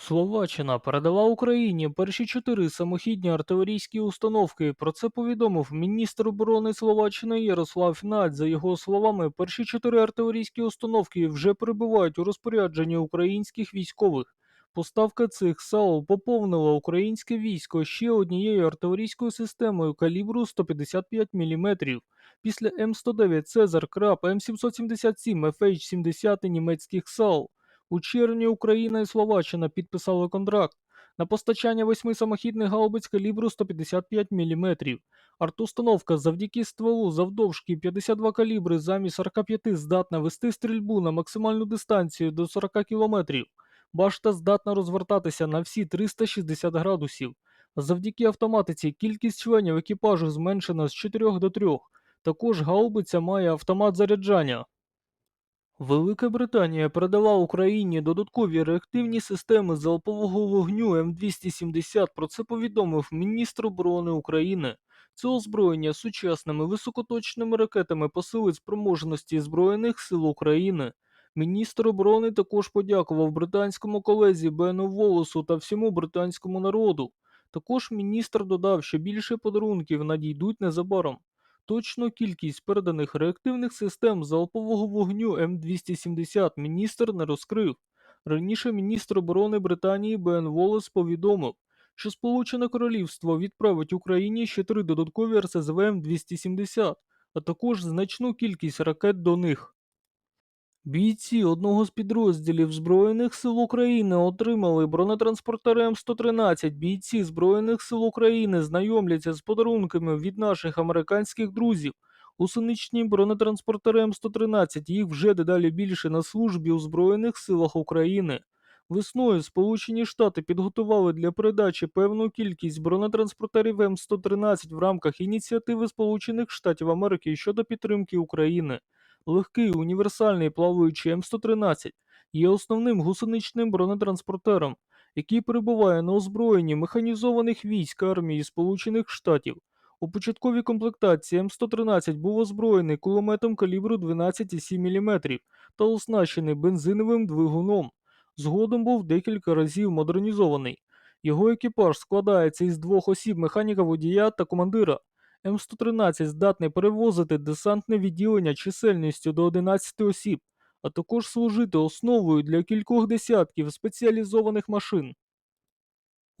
Словаччина передала Україні перші чотири самохідні артилерійські установки. Про це повідомив міністр оборони Словаччини Ярослав Надь. За його словами, перші чотири артилерійські установки вже перебувають у розпорядженні українських військових. Поставка цих САУ поповнила українське військо ще однією артилерійською системою калібру 155 мм. Після М109 Цезар Краб, М777, FH-70 німецьких САУ. У червні Україна і Словаччина підписали контракт на постачання восьми самохідних гаубиць калібру 155 мм. Артустановка завдяки стволу завдовжки 52 калібри замість 45 здатна вести стрільбу на максимальну дистанцію до 40 км. Башта здатна розвертатися на всі 360 градусів. Завдяки автоматиці кількість членів екіпажу зменшена з 4 до 3. Також гаубиця має автомат заряджання. Велика Британія передала Україні додаткові реактивні системи залпового вогню М270. Про це повідомив міністр оборони України. Це озброєння сучасними високоточними ракетами посилить спроможності Збройних сил України. Міністр оборони також подякував британському колезі Бену Волосу та всьому британському народу. Також міністр додав, що більше подарунків надійдуть незабаром. Точну кількість переданих реактивних систем залпового вогню М270 міністр не розкрив. Раніше міністр оборони Британії Бен Волес повідомив, що Сполучене Королівство відправить Україні ще три додаткові РСЗВ М270, а також значну кількість ракет до них. Бійці одного з підрозділів Збройних сил України отримали бронетранспортери М113. Бійці Збройних сил України знайомляться з подарунками від наших американських друзів. Усиничні бронетранспортери М113 їх вже дедалі більше на службі у Збройних силах України. Весною Сполучені Штати підготували для передачі певну кількість бронетранспортерів М113 в рамках ініціативи Сполучених Штатів Америки щодо підтримки України. Легкий універсальний плаваючий М113 є основним гусеничним бронетранспортером, який перебуває на озброєнні механізованих військ армії Сполучених Штатів. У початковій комплектації М113 був озброєний кулеметом калібру 12,7 мм та оснащений бензиновим двигуном. Згодом був декілька разів модернізований. Його екіпаж складається із двох осіб механіка водія та командира. М113 здатний перевозити десантне відділення чисельністю до 11 осіб, а також служити основою для кількох десятків спеціалізованих машин.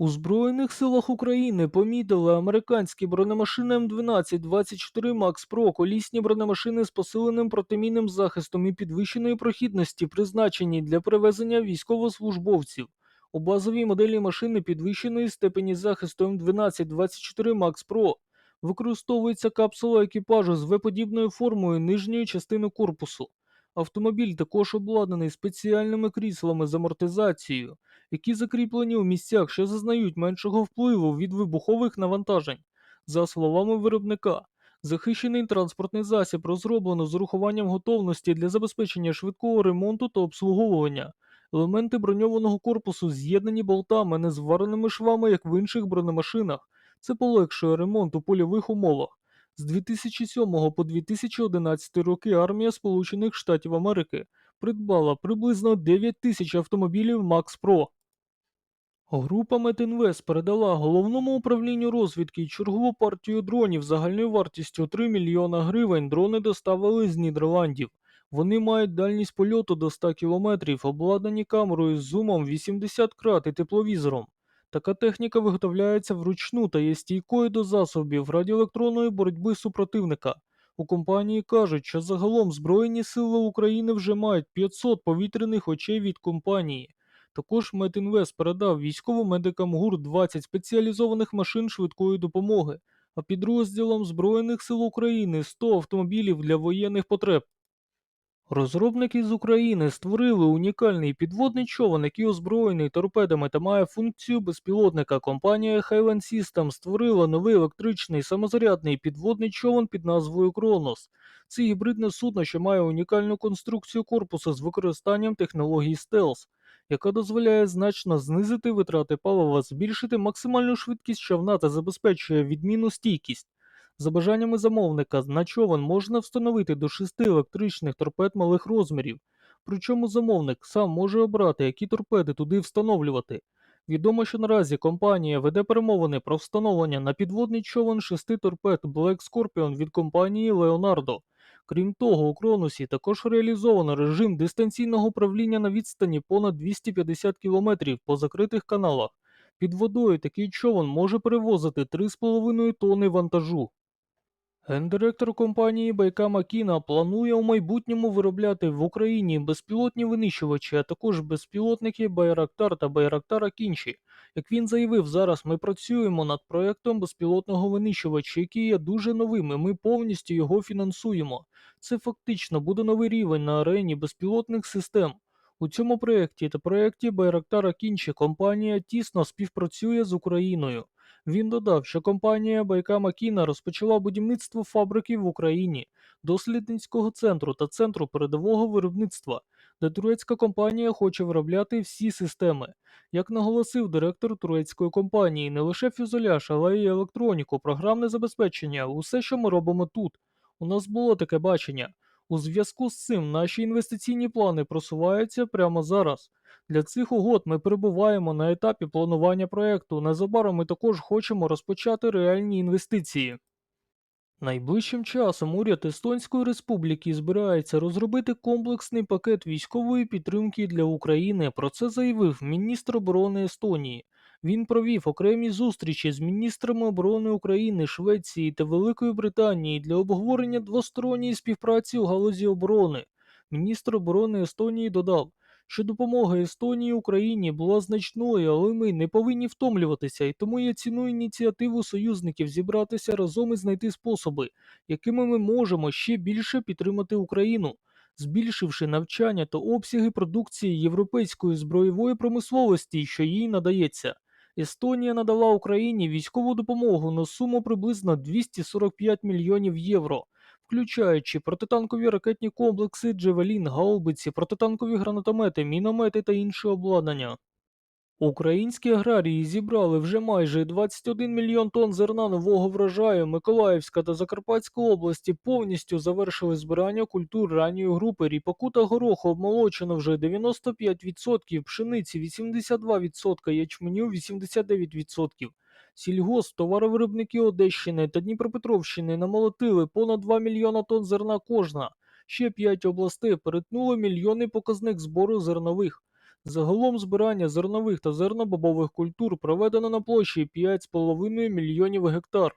У Збройних силах України помітили американські бронемашини М12 24 Max Pro, колісні бронемашини з посиленим протимінним захистом і підвищеної прохідності, призначені для перевезення військовослужбовців. У базовій моделі машини підвищеної степені захисту М12 24 Max Pro використовується капсула екіпажу з В-подібною формою нижньої частини корпусу. Автомобіль також обладнаний спеціальними кріслами з амортизацією, які закріплені у місцях, що зазнають меншого впливу від вибухових навантажень. За словами виробника, захищений транспортний засіб розроблено з урахуванням готовності для забезпечення швидкого ремонту та обслуговування. Елементи броньованого корпусу з'єднані болтами, не звареними швами, як в інших бронемашинах. Це полегшує ремонт у польових умовах. З 2007 по 2011 роки армія Сполучених Штатів Америки придбала приблизно 9 тисяч автомобілів Max Pro. Група Метінвест передала головному управлінню розвідки чергову партію дронів загальною вартістю 3 мільйона гривень. Дрони доставили з Нідерландів. Вони мають дальність польоту до 100 км, обладнані камерою з зумом 80 крат і тепловізором. Така техніка виготовляється вручну та є стійкою до засобів радіоелектронної боротьби супротивника. У компанії кажуть, що загалом Збройні сили України вже мають 500 повітряних очей від компанії. Також Метінвест передав військовим медикам ГУР 20 спеціалізованих машин швидкої допомоги, а підрозділам Збройних сил України 100 автомобілів для воєнних потреб. Розробники з України створили унікальний підводний човен, який озброєний торпедами та має функцію безпілотника. Компанія Highland System створила новий електричний самозарядний підводний човен під назвою Кронос. Це гібридне судно, що має унікальну конструкцію корпусу з використанням технологій стелс, яка дозволяє значно знизити витрати палива, збільшити максимальну швидкість човна та забезпечує відмінну стійкість. За бажаннями замовника на човен можна встановити до шести електричних торпед малих розмірів, причому замовник сам може обрати, які торпеди туди встановлювати. Відомо, що наразі компанія веде перемовини про встановлення на підводний човен шести торпед Black Scorpion від компанії Leonardo. Крім того, у Кронусі також реалізовано режим дистанційного управління на відстані понад 250 км по закритих каналах. Під водою такий човен може перевозити 3,5 тонни вантажу. Гендиректор компанії Байка Макіна планує у майбутньому виробляти в Україні безпілотні винищувачі, а також безпілотники Байрактар та Байрактар Акінші. Як він заявив, зараз ми працюємо над проектом безпілотного винищувача, який є дуже новим, і ми повністю його фінансуємо. Це фактично буде новий рівень на арені безпілотних систем. У цьому проєкті та проєкті Байрактар Акінші компанія тісно співпрацює з Україною. Він додав, що компанія Байка Макіна розпочала будівництво фабрики в Україні, дослідницького центру та центру передового виробництва, де турецька компанія хоче виробляти всі системи. Як наголосив директор турецької компанії, не лише фюзеляж, але й електроніку, програмне забезпечення, усе, що ми робимо тут. У нас було таке бачення. У зв'язку з цим наші інвестиційні плани просуваються прямо зараз. Для цих угод ми перебуваємо на етапі планування проекту. Незабаром ми також хочемо розпочати реальні інвестиції. Найближчим часом уряд Естонської Республіки збирається розробити комплексний пакет військової підтримки для України. Про це заявив міністр оборони Естонії. Він провів окремі зустрічі з міністрами оборони України, Швеції та Великої Британії для обговорення двосторонньої співпраці у галузі оборони. Міністр оборони Естонії додав, що допомога Естонії Україні була значною, але ми не повинні втомлюватися, і тому я ціную ініціативу союзників зібратися разом і знайти способи, якими ми можемо ще більше підтримати Україну, збільшивши навчання та обсяги продукції європейської збройової промисловості, що їй надається. Естонія надала Україні військову допомогу на суму приблизно 245 мільйонів євро включаючи протитанкові ракетні комплекси, джевелін, гаубиці, протитанкові гранатомети, міномети та інше обладнання. Українські аграрії зібрали вже майже 21 мільйон тонн зерна нового врожаю. Миколаївська та Закарпатська області повністю завершили збирання культур ранньої групи. Ріпаку та гороху обмолочено вже 95%, пшениці 82%, ячменю 89%. Сільгосп, товаровиробники Одещини та Дніпропетровщини намолотили понад 2 мільйона тонн зерна кожна. Ще 5 областей перетнули мільйонний показник збору зернових. Загалом збирання зернових та зернобобових культур проведено на площі 5,5 мільйонів гектар.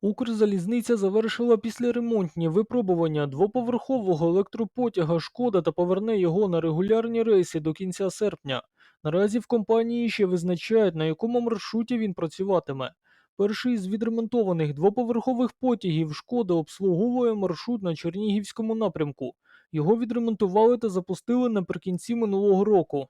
Укрзалізниця завершила післяремонтні випробування двоповерхового електропотяга Шкода та поверне його на регулярні рейси до кінця серпня. Наразі в компанії ще визначають, на якому маршруті він працюватиме. Перший з відремонтованих двоповерхових потягів Шкода обслуговує маршрут на Чернігівському напрямку. Його відремонтували та запустили наприкінці минулого року.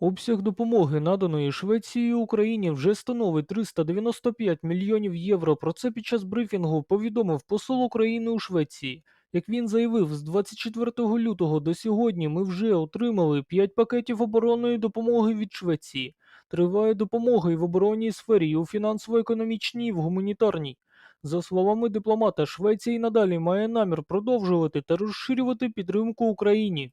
Обсяг допомоги, наданої Швецією Україні, вже становить 395 мільйонів євро. Про це під час брифінгу повідомив посол України у Швеції. Як він заявив, з 24 лютого до сьогодні ми вже отримали 5 пакетів оборонної допомоги від Швеції. Триває допомога і в оборонній сфері, і у фінансово-економічній, і в гуманітарній. За словами дипломата, Швеція і надалі має намір продовжувати та розширювати підтримку Україні.